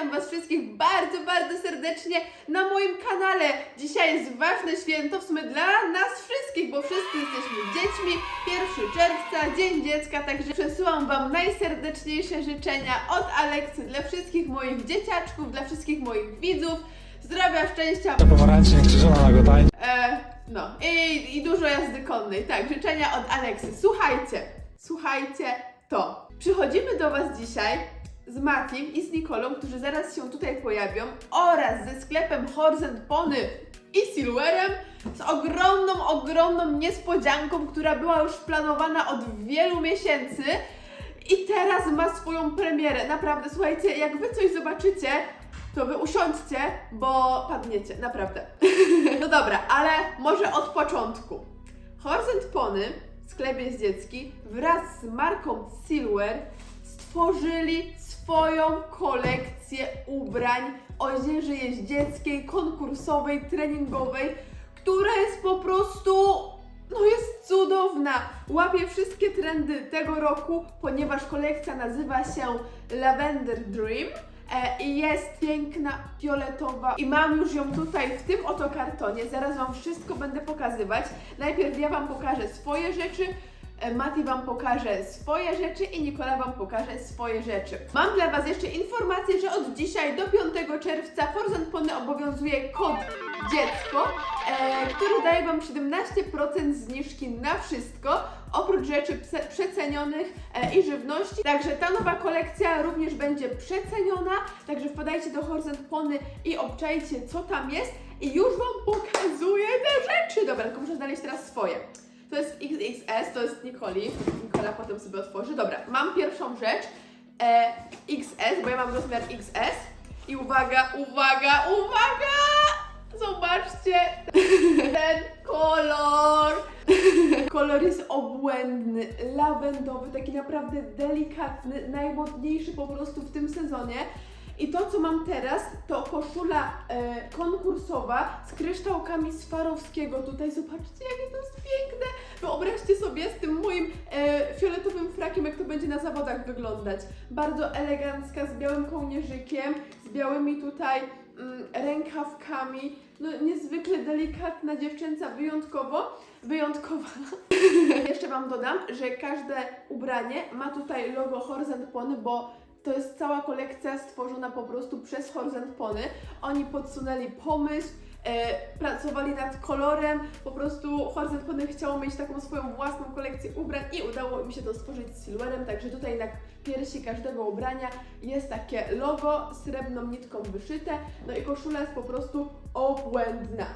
witam Was wszystkich bardzo, bardzo serdecznie na moim kanale. Dzisiaj jest ważne święto, w sumie dla nas wszystkich, bo wszyscy jesteśmy dziećmi. 1 czerwca, Dzień Dziecka, także przesyłam Wam najserdeczniejsze życzenia od Aleksy dla wszystkich moich dzieciaczków, dla wszystkich moich widzów. Zdrowia, szczęścia, pomarańcznik krzyżowa na gotań. E, no i, i dużo jazdy konnej. Tak, życzenia od Aleksy. Słuchajcie, słuchajcie to. Przychodzimy do Was dzisiaj z Matim i z Nikolą, którzy zaraz się tutaj pojawią, oraz ze sklepem Horzend Pony i Silverem z ogromną, ogromną niespodzianką, która była już planowana od wielu miesięcy i teraz ma swoją premierę. Naprawdę, słuchajcie, jak Wy coś zobaczycie, to Wy usiądźcie, bo padniecie, naprawdę. No dobra, ale może od początku. Horzend Pony w sklepie z dziecki wraz z marką Silver stworzyli swoją kolekcję ubrań odzieży jeździeckiej, konkursowej, treningowej, która jest po prostu no jest cudowna. Łapie wszystkie trendy tego roku, ponieważ kolekcja nazywa się Lavender Dream. E, I jest piękna, fioletowa i mam już ją tutaj w tym oto kartonie. Zaraz Wam wszystko będę pokazywać. Najpierw ja Wam pokażę swoje rzeczy, Mati Wam pokaże swoje rzeczy i Nikola Wam pokaże swoje rzeczy. Mam dla Was jeszcze informację, że od dzisiaj do 5 czerwca Forzend Pony obowiązuje kod dziecko, e, który daje Wam 17% zniżki na wszystko, oprócz rzeczy przecenionych e, i żywności. Także ta nowa kolekcja również będzie przeceniona, także wpadajcie do Horzend Pony i obczajcie co tam jest i już Wam pokazuję te rzeczy. Dobra, tylko muszę znaleźć teraz swoje. To jest XXS, to jest Nikoli. Nikola potem sobie otworzy. Dobra, mam pierwszą rzecz. E, XS, bo ja mam rozmiar XS. I uwaga, uwaga, uwaga! Zobaczcie ten kolor. Kolor jest obłędny, lawendowy, taki naprawdę delikatny, najmodniejszy po prostu w tym sezonie. I to, co mam teraz, to koszula e, konkursowa z kryształkami Swarowskiego. Tutaj zobaczcie, jakie to. Wyobraźcie sobie z tym moim e, fioletowym frakiem, jak to będzie na zawodach wyglądać. Bardzo elegancka, z białym kołnierzykiem, z białymi tutaj mm, rękawkami. No niezwykle delikatna dziewczęca, wyjątkowo. Wyjątkowa. Jeszcze Wam dodam, że każde ubranie ma tutaj logo Horzend Pony, bo to jest cała kolekcja stworzona po prostu przez Horzend Pony. Oni podsunęli pomysł, pracowali nad kolorem, po prostu Horzend Pony chciało mieć taką swoją własną kolekcję ubrań i udało im się to stworzyć z silverem, także tutaj na piersi każdego ubrania jest takie logo srebrną nitką wyszyte, no i koszula jest po prostu obłędna.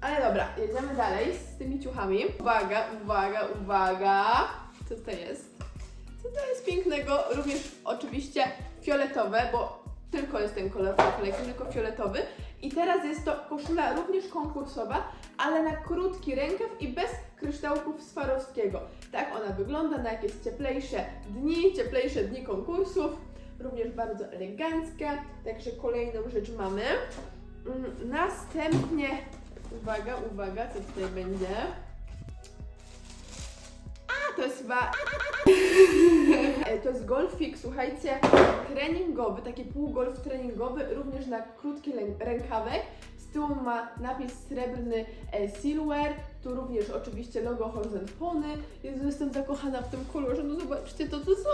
Ale dobra, jedziemy dalej z tymi ciuchami. Uwaga, uwaga, uwaga. Co to jest? Co to jest pięknego? Również oczywiście fioletowe, bo tylko jest ten kolor w kolekcji, tylko fioletowy. I teraz jest to koszula również konkursowa, ale na krótki rękaw i bez kryształków Swarowskiego. Tak ona wygląda na jakieś cieplejsze dni, cieplejsze dni konkursów. Również bardzo elegancka. Także kolejną rzecz mamy. Mm, Następnie, uwaga, uwaga, co tutaj będzie? To jest chyba E, To jest golfik, słuchajcie, treningowy, taki półgolf treningowy, również na krótki rękawek. Z tyłu ma napis srebrny e, Silver, tu również oczywiście logo Horizon Pony. Jezu, jestem zakochana w tym kolorze, no zobaczcie, to to jest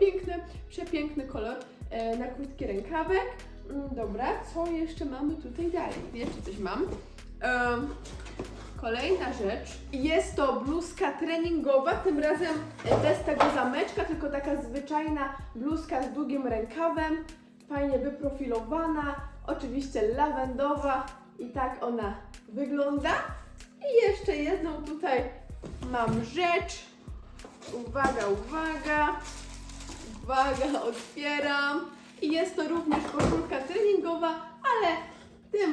piękny, przepiękny kolor e, na krótki rękawek. Mm, Dobra, co jeszcze mamy tutaj dalej? Jeszcze coś mam. Em, Kolejna rzecz. Jest to bluzka treningowa, tym razem bez tego zameczka, tylko taka zwyczajna bluzka z długim rękawem, fajnie wyprofilowana, oczywiście lawendowa i tak ona wygląda. I jeszcze jedną tutaj mam rzecz. Uwaga, uwaga. Uwaga, otwieram. I jest to również koszulka treningowa, ale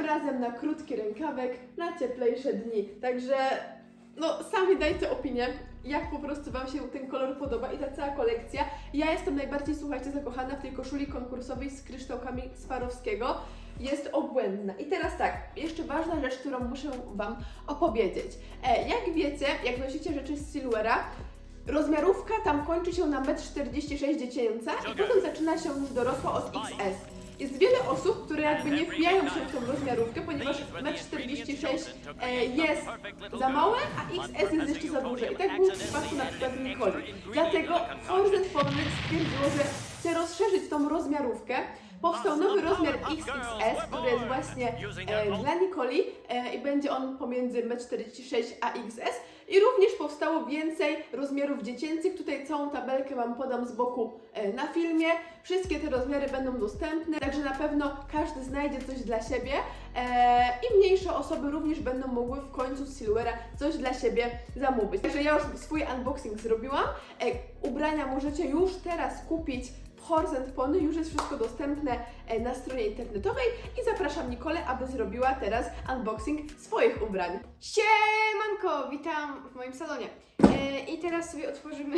tym razem na krótki rękawek, na cieplejsze dni. Także no sami dajcie opinię, jak po prostu Wam się ten kolor podoba i ta cała kolekcja. Ja jestem najbardziej, słuchajcie, zakochana w tej koszuli konkursowej z kryształkami Swarowskiego. Jest obłędna. I teraz tak, jeszcze ważna rzecz, którą muszę Wam opowiedzieć. E, jak wiecie, jak nosicie rzeczy z Silvera, rozmiarówka tam kończy się na 1,46 m dziecięca i potem zaczyna się już dorosła od XS. Jest wiele osób, które jakby nie wbijają się w tą rozmiarówkę, ponieważ 1,46 m e, jest za małe, a XS jest jeszcze za duże. I tak było w przypadku na przykład Nikoli. Dlatego Horizon Forward stwierdziło, że chce rozszerzyć tą rozmiarówkę. Powstał nowy rozmiar XXS, który jest właśnie e, dla Nikoli e, i będzie on pomiędzy 1,46 m a XS. I również powstało więcej rozmiarów dziecięcych. Tutaj całą tabelkę Wam podam z boku e, na filmie. Wszystkie te rozmiary będą dostępne, także na pewno każdy znajdzie coś dla siebie. E, I mniejsze osoby również będą mogły w końcu z Silvera coś dla siebie zamówić. Także ja już swój unboxing zrobiłam. E, ubrania możecie już teraz kupić w Horzent Pony, już jest wszystko dostępne e, na stronie internetowej i zapraszam Nikolę, aby zrobiła teraz unboxing swoich ubrań. Siemanko, witam w moim salonie. E, I teraz sobie otworzymy.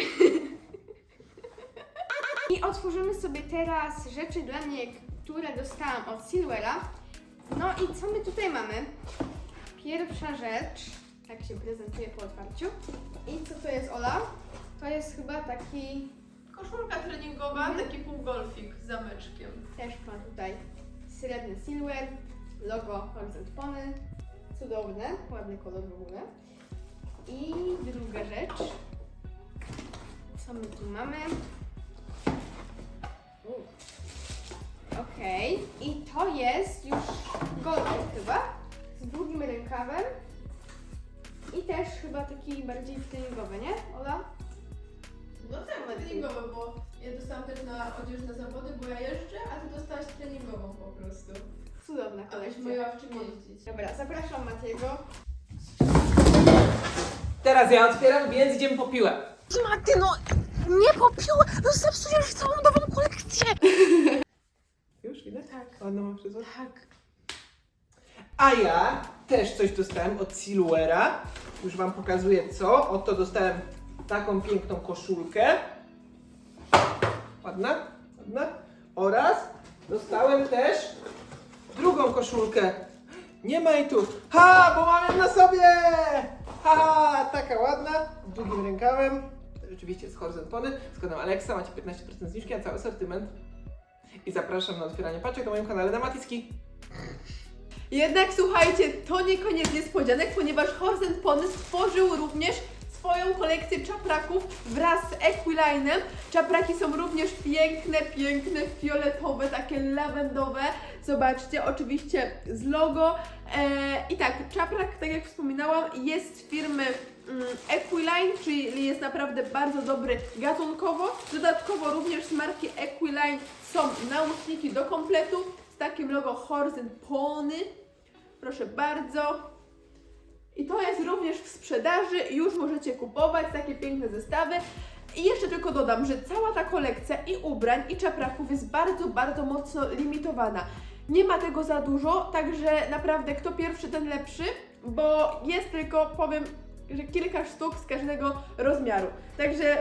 I otworzymy sobie teraz rzeczy dla mnie, które dostałam od Silvera. No i co my tutaj mamy? Pierwsza rzecz, tak się prezentuje po otwarciu. I co to jest, Ola? To jest chyba taki, Koszulka treningowa, taki półgolfik z zameczkiem. też ma tutaj srebrny Silver, logo Horizont Pony. Cudowne, ładny kolor w ogóle. I druga rzecz. Co my tu mamy? U. Okej, i to jest już golfik chyba, z długim rękawem. I też chyba taki bardziej treningowy, nie, Ola? No tak, na treningowe, bo ja dostałam też na odzież na zawody, bo ja jeżdżę, a ty dostałaś treningową po prostu. Cudowna Abyś kolekcja. miała w czym jeździć. Dobra, zapraszam Matiego. Teraz ja otwieram, więc idziemy po piłę. Maty, no nie popiło, no zepsujesz całą nową kolekcję. Już widać? Tak. Ładno mam przyzwól. Tak. A ja też coś dostałem od Silvera. Już wam pokazuję co. Oto dostałem taką piękną koszulkę. Ładna? Ładna? Oraz dostałem też drugą koszulkę. Nie ma jej tu. Ha, bo mam ją na sobie! Ha, taka ładna, z długim rękawem. Rzeczywiście z Horizon Pony, z kodem Alexa macie 15% zniżki na cały asortyment. I zapraszam na otwieranie paczek na moim kanale na Matiski. Jednak słuchajcie, to nie koniec niespodzianek, ponieważ Horzent Pony stworzył również swoją kolekcję czapraków wraz z Equilinem. Czapraki są również piękne, piękne, fioletowe, takie lawendowe. Zobaczcie, oczywiście z logo. E, I tak, czaprak, tak jak wspominałam, jest z firmy mm, Equiline, czyli jest naprawdę bardzo dobry gatunkowo. Dodatkowo również z marki Equiline są nauczniki do kompletu z takim logo Horzent Pony. Proszę bardzo. I to jest również w sprzedaży, już możecie kupować takie piękne zestawy. I jeszcze tylko dodam, że cała ta kolekcja i ubrań, i czapraków jest bardzo, bardzo mocno limitowana. Nie ma tego za dużo, także naprawdę kto pierwszy, ten lepszy, bo jest tylko, powiem, że kilka sztuk z każdego rozmiaru. Także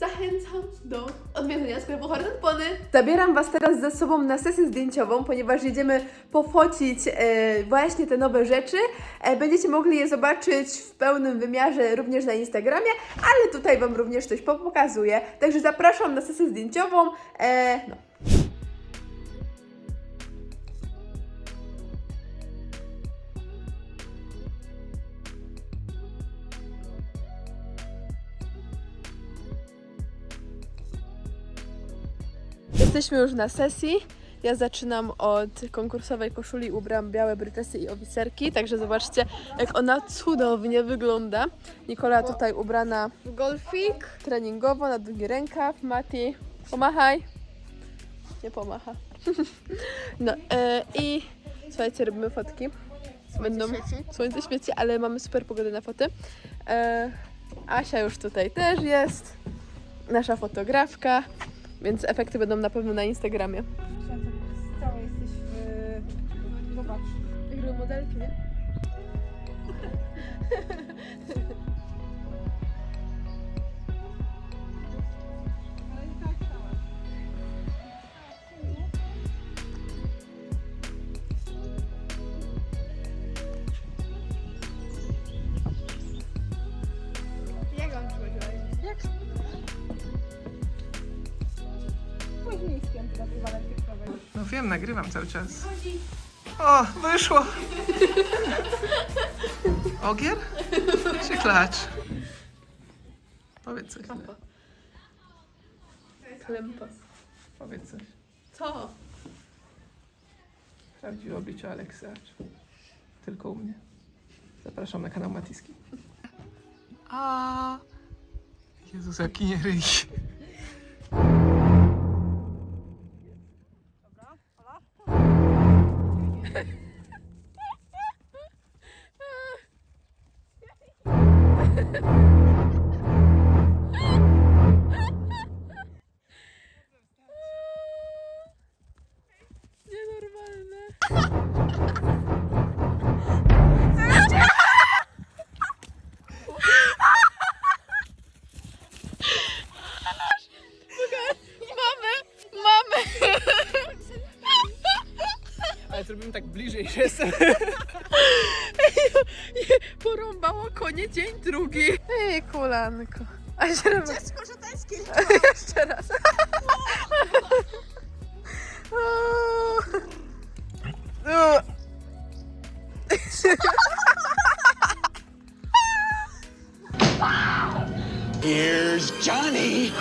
zachęcam do odwiedzenia sklepu Horizon Pony. Zabieram Was teraz ze sobą na sesję zdjęciową, ponieważ jedziemy pofocić e, właśnie te nowe rzeczy. E, będziecie mogli je zobaczyć w pełnym wymiarze również na Instagramie, ale tutaj Wam również coś pokazuję. Także zapraszam na sesję zdjęciową. E, no. Jesteśmy już na sesji. Ja zaczynam od konkursowej koszuli, ubrałam białe brytesy i oficerki, także zobaczcie, jak ona cudownie wygląda. Nikola tutaj ubrana W golfik. treningowo, na długi rękaw. Mati, pomachaj. Nie pomacha. No e, i słuchajcie, robimy fotki. Będą słońce świeci, ale mamy super pogodę na foty. E, Asia już tutaj też jest. Nasza fotografka, więc efekty będą na pewno na Instagramie. Całe jesteś w... Zobacz. Jak modelki, nie? Wiem. nagrywam cały czas. O, wyszło. Ogier? Czy klacz? Powiedz coś. Lea. Klempas. Powiedz coś. Co? Prawdziwe oblicze Aleksy Acz. Tylko u mnie. Zapraszam na kanał Matiski. A Jezus, jaki nie ryj. Ale zrobimy tak bliżej, że jestem. Porąbało konie dzień drugi. Ej, kolanko. A jeszcze raz. Jeszcze raz. Here's Johnny.